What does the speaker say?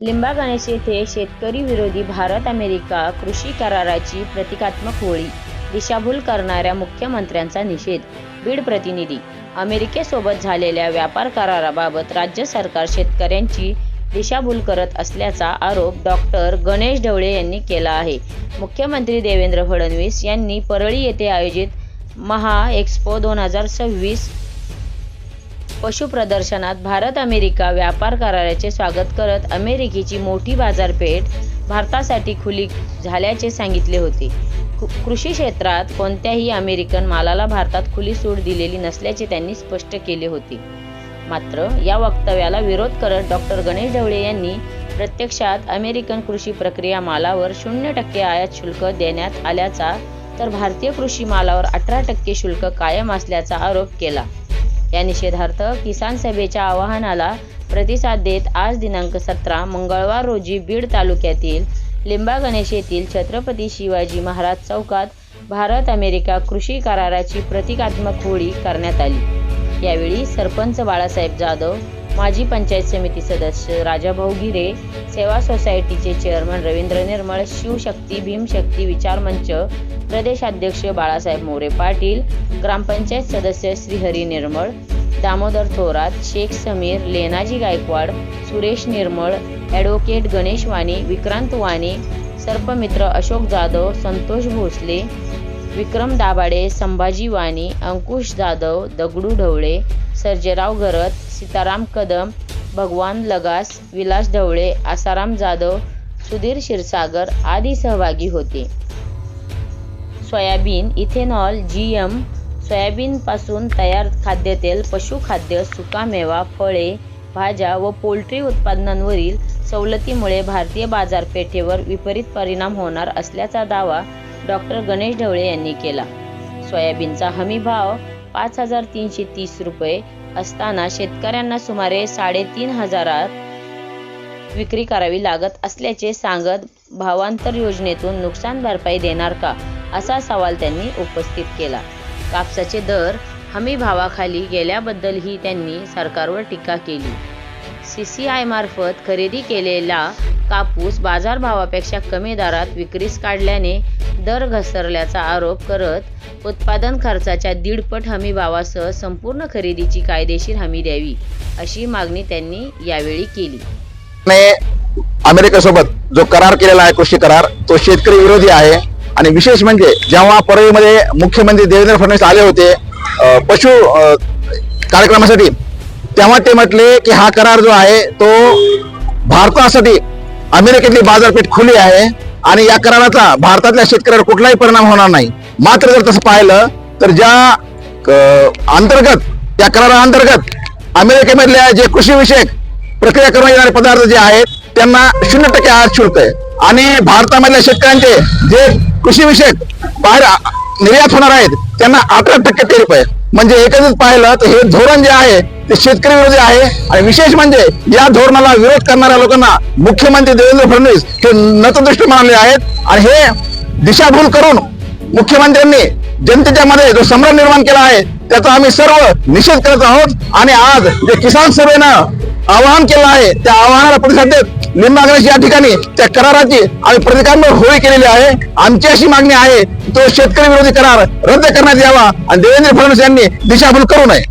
लिंबा गणेश येथे शेतकरी विरोधी भारत अमेरिका कृषी कराराची प्रतिकात्मक होळी दिशाभूल करणाऱ्या मुख्यमंत्र्यांचा निषेध बीड प्रतिनिधी अमेरिकेसोबत झालेल्या व्यापार कराराबाबत राज्य सरकार शेतकऱ्यांची दिशाभूल करत असल्याचा आरोप डॉक्टर गणेश ढवळे यांनी केला आहे. मुख्यमंत्री देवेंद्र फडणवीस यांनी परळी येथे आयोजित महा एक्स्पो दोन हजार सव्वीस पशु प्रदर्शनात भारत अमेरिका व्यापार कराराचे स्वागत करत अमेरिकेची मोठी बाजारपेठ भारतासाठी खुली झाल्याचे सांगितले होते. कृषी क्षेत्रात कोणत्याही अमेरिकन मालाला भारतात खुली सूट दिलेली नसल्याचे त्यांनी स्पष्ट केले होते. मात्र या वक्तव्याला विरोध करत डॉक्टर गणेश ढवळे यांनी प्रत्यक्षात अमेरिकन कृषी प्रक्रिया मालावर शून्य टक्के आयात शुल्क देण्यात आल्याचा तर भारतीय कृषी मालावर अठरा टक्के शुल्क कायम असल्याचा आरोप केला. या निषेधार्थ किसान सभेच्या आवाहनाला प्रतिसाद देत आज दिनांक सतरा मंगळवार रोजी बीड तालुक्यातील लिंबा गणेश येथील छत्रपती शिवाजी महाराज चौकात भारत अमेरिका कृषी कराराची प्रतिकात्मक होळी करण्यात आली. यावेळी सरपंच बाळासाहेब जाधव माजी पंचायत समिती सदस्य राजाभाऊ गिरे सेवा सोसायटीचे चेअरमन रवींद्र निर्मळ शिवशक्ती भीमशक्ती विचार मंच प्रदेशाध्यक्ष बाळासाहेब मोरे पाटील ग्रामपंचायत सदस्य श्रीहरी निर्मळ दामोदर थोरात शेख समीर लेनाजी गायकवाड सुरेश निर्मळ ॲडव्होकेट गणेश वाणी विक्रांत वाणी सर्पमित्र अशोक जाधव संतोष भोसले विक्रम दाभाडे संभाजी वाणी अंकुश जाधव दगडू ढवळे सर्जेराव गरत सीताराम कदम भगवान लगास विलास ढवळे आसाराम जाधव सुधीर क्षीरसागर आदी सहभागी होते. सोयाबीन इथेनॉल जी एम सोयाबीनपासून तयार खाद्यतेल पशुखाद्य सुकामेवा फळे भाज्या व पोल्ट्री उत्पादनांवरील सवलतीमुळे भारतीय बाजारपेठेवर विपरीत परिणाम होणार असल्याचा दावा डॉक्टर गणेश ढवळे यांनी केला. सोयाबीनचा हमी भाव पाच हजार तीनशे तीस रुपये असताना शेतकऱ्यांना सुमारे साडेतीन हजारात विक्री करावी लागत असल्याचे सांगत भावांतर योजनेतून नुकसान भरपाई देणार का असा सवाल त्यांनी उपस्थित केला. कापसाचे दर हमी भावाखाली गेल्याबद्दलही त्यांनी सरकारवर टीका केली. सी सी आय मार्फत खरेदी केलेला कापूस बाजारभावापेक्षा कमी दरात विक्रीस काढल्याने दर घसरल्याचा आरोप करत उत्पादन खर्चाच्या दीडपट हमी भावासह संपूर्ण खरेदीची कायदेशीर हमी द्यावी अशी मागणी त्यांनी यावेळी केली. अमेरिकेसोबत जो करार केलेला आहे कृषी करार तो शेतकरी विरोधी आहे. आणि विशेष म्हणजे जेव्हा परळीमध्ये मुख्यमंत्री देवेंद्र फडणवीस आले होते पशु कार्यक्रमासाठी तेव्हा ते म्हटले की हा करार जो आहे तो भारतासाठी अमेरिकेतली बाजारपेठ खुली आहे. आणि या कराराचा भारतातल्या शेतकऱ्यावर कुठलाही परिणाम होणार नाही. मात्र जर तसं पाहिलं तर ज्या अंतर्गत या कराराअंतर्गत अमेरिकेमधल्या जे कृषीविषयक प्रक्रिया करून येणारे पदार्थ जे आहेत त्यांना शून्य टक्के आयात शुल्क आहे. आणि भारतामधल्या शेतकऱ्यांचे जे कृषीविषयक बाहेर निर्यात होणार आहेत त्यांना अठरा टक्के टेरिफ आहे म्हणजे एकत्रित पाहिलं तर हे धोरण जे आहे ते शेतकरी विरोधी आहे. आणि विशेष म्हणजे या धोरणाला विरोध करणाऱ्या लोकांना मुख्यमंत्री देवेंद्र फडणवीस हे नतदृष्ट मानले आहेत. आणि हे दिशाभूल करून मुख्यमंत्र्यांनी जनतेच्या मध्ये जो संभ्रम निर्माण केला आहे त्याचा आम्ही सर्व निषेध करत आहोत. आणि आज जे किसान सभेनं आवाहन केलं आहे. त्या आवाहनाला प्रतिसाद देत लिंबागणेश या ठिकाणी त्या कराराची आम्ही प्रतिकात्मक होळी केलेली आहे. आमची अशी मागणी आहे तो शेतकरी विरोधी करार रद्द करण्यात यावा आणि देवेंद्र फडणवीस यांनी दिशाभूल करू नये.